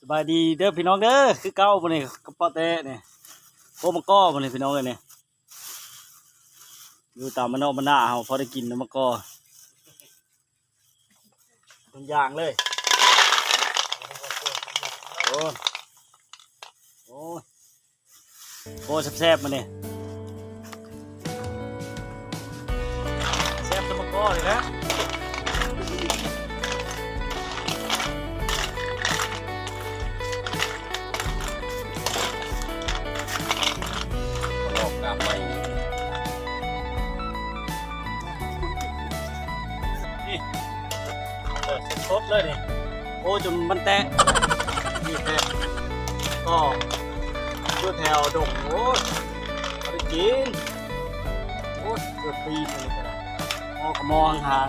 สบายดีเด้อพี่น้องเด้อคือเก้าบ่นี่กระเป๋าแตะนี่โคมะก้อบ่นี่พี่น้องเอ้ยนี่อยู่ตามมันนอกมันหน้าเฮาพอได้กินน้ำมะก้อทุกอย่างเลยโอ้โอ้โอ้แซ่บๆมาเนี่ยแซ่บน้ำมะกอเลยนะ เลยเนี่โอ้จนมันแตกนี่แตกก็ชั่วแถวดงโอ้ยเอาไปกินโอ้ยเกือบปีนเลยก็ได้มองก็มองห่าง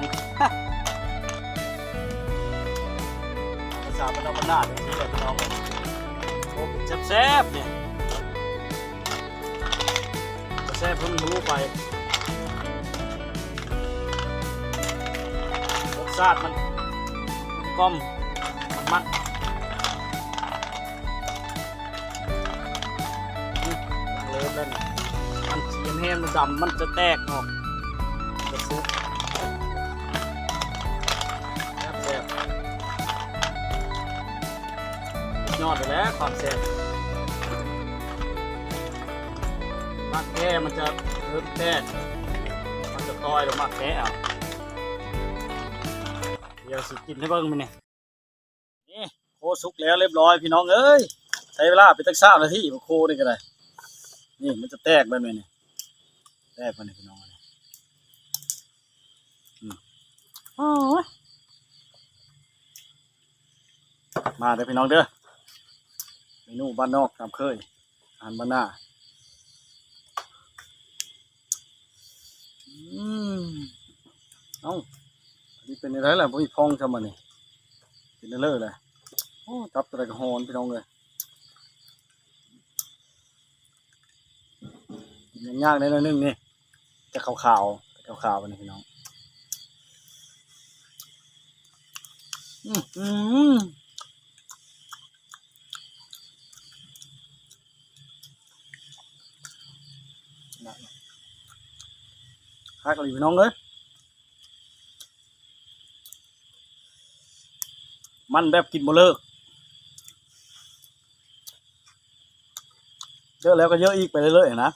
ภาษาบรรดาบรรดาเลยที่แบบพี่น้องเลยโอ้แซ่บๆเนี่ยแซ่บเพิ่งรู้ไปรสชาติมัน กลมมันมันอืมเลิฟเล่นมันเชียมแห้งมันดำมันจะแตกออกจะซุกแซ่บยอดเลยแล้วความแซ่บมากแค่มันจะเริ่มแตกมันจะต้อยลงมาแค่อาเดี๋ยวสิกินให้เบิ่งมันนี่นี่โคสุกแล้วเรียบร้อยพี่น้องเอ้ยใช้เวลาไปตั้งสามนาทีมาโคนี่ก็ได้นี่มันจะแตกแบบนี้นี่แตกมันนี่พี่น้องนี่อืมโอ้ยมาเด้อพี่น้องเด้อเมนูบ้านนอกตามเคยอาหารบ้านหน้าอืมเอ้า นี่เป็นอะไรล่ะพี่พองทำมานี่เป็นอะไรเลยโอ้จับอะไรกระหอนพี่น้องเลยกินยากๆได้หน่อยนึงนี่จะขาวๆขาวๆไปนี่พี่น้องอืมอืมฮักเลยพี่น้องเลย มันแบบกินบ่เลิกเยอะแล้วก็เยอะอีกไปเรื่อยๆนะ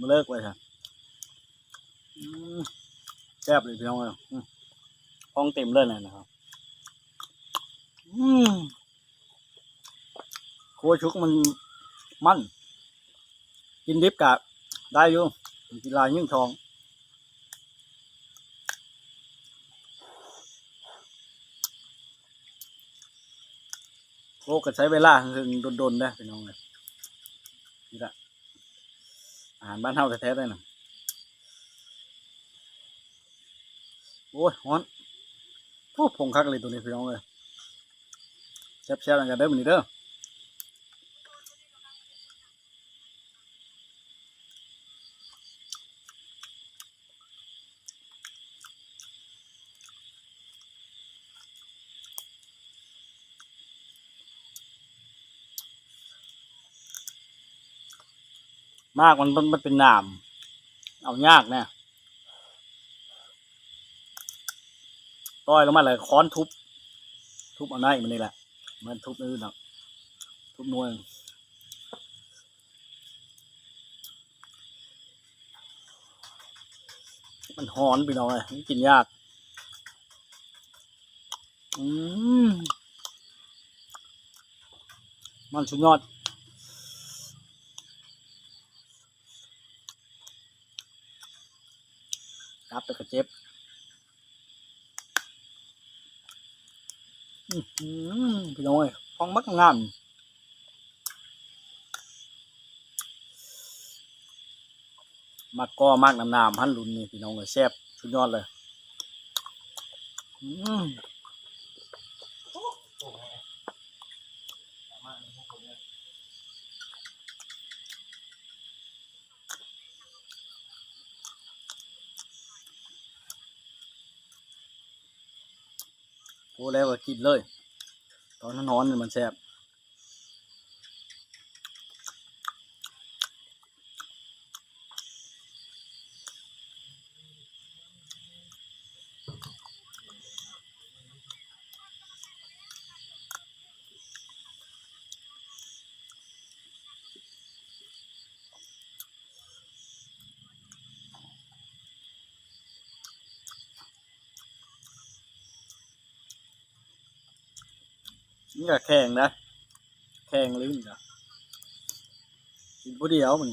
บ่เลิกไปครับอืมแซ่บเลยพี่น้องเอ้ยอืมพองเต็มเลยนะนะครับอืมโคชุกมันมัน กินดิบกะได้อยู่กินลายยิ่งทอง อ้ก็ใช้เวลาถึงโดนๆได้พี่น้องเลยนี่ละอาหารบ้านเฮาแท้ๆเลยนะโอ้ยฮ้อนโอ้พงคักเลยตัวนี้พี่น้องเลยแซ่บๆกันเด้อมันนี้เด้อ มากมันมันเป็นน้ำเอายากเนี่ยต้อยลงมาเลยค้อนทุบ ทุบเอาได้มันนี่แหละ มันทุบนี่หนักทุบนวลมันหอนพี่น้องเลยกินยาก อืมมันสุดยอด รับแต่ก็เจ็บอือพี่น้องเอ้ยฟองมักงามมักก็มากน้ำน้ำพันลุนนี่พี่น้องเลยแซ่บสุดยอดเลย อืม โอ้แล้วก็กินเลย ตอนนอนมันแซ่บ นี่ก็แข่งนะ แข่งลิ้นจ้ะกินผู้เดียวมัน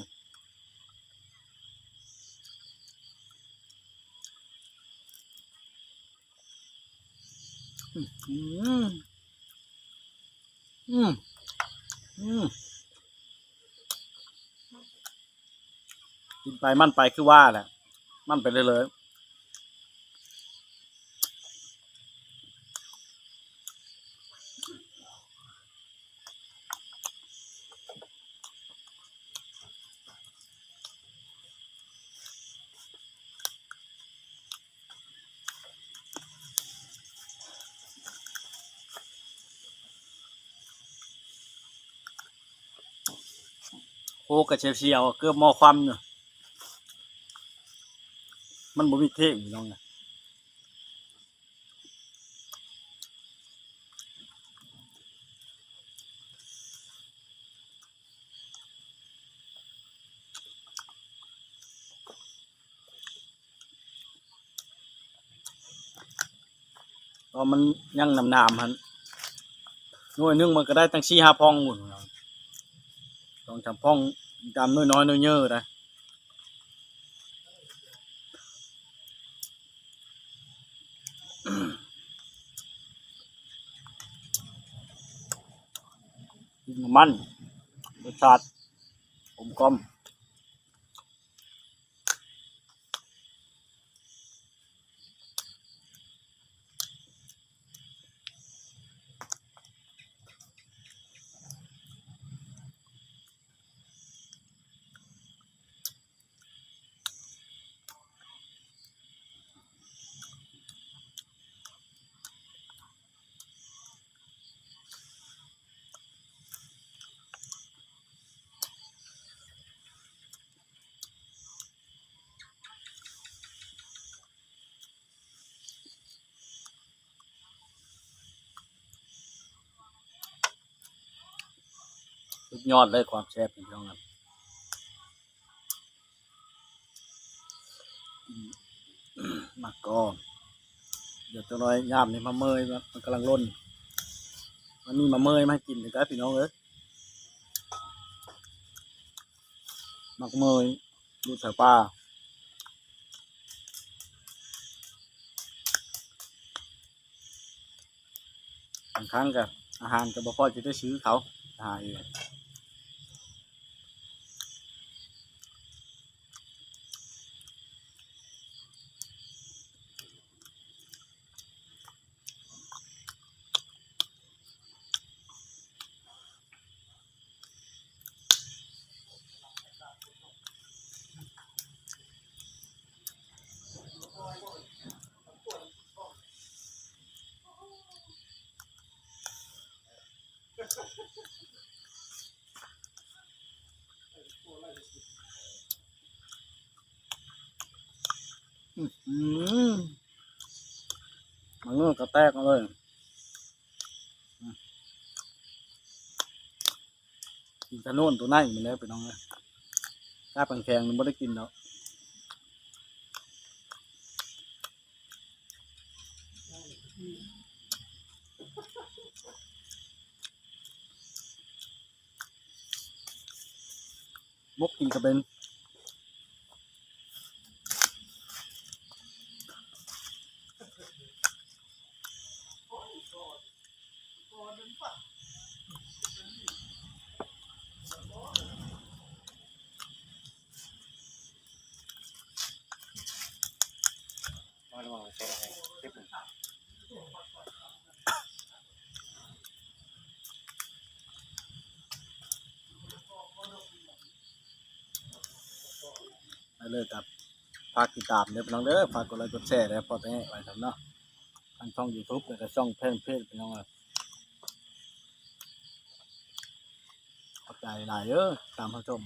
อืมอืมอืมกินไปมั่นไปคือว่าแหละ มั่นไปเลยเลย โคกับเชฟเชียวเกือบมอความเนอะมันบ่มีเท่อยู่น้องนะตอนมันยังนำนามฮันหน่วยนึงมันก็ได้ตั้งสี่ห้าพองหมดต้อง จำพองจำน้อยน้อยๆน้อยเยอะนะมันรสชาติอมกลม ยอดเลยความแซ่บพี่น้องครับมมักก็เดี๋ยวจะน้อยยามนี่มาเมยมันมันกำลังล้นมันมีมาเมยมากินเลยครับพี่น้องเอ้ยมักเมยดูสายปลาบางครั้งกับอาหารกับบ่พอจะได้ซื้อเขาหาเอง อืมมันเงื่อกระแตกมาเลยกินทะโน่นตัวไหนมันแล้วไปน้องเลยกล้าปังแข็งมันไม่ได้กินแล้ว มกกินกระเป็น ได้เลยครับฝากติดตามเด้อพี่น้องเด้อฝากกดไลค์กดแชร์เด้อพอไปให้ไว้ทำเนาะทางช่องยูทูบกับช่องเพ่งเพจพี่น้องเอ้ยขอบใจหลายเยอะตามผู้ชม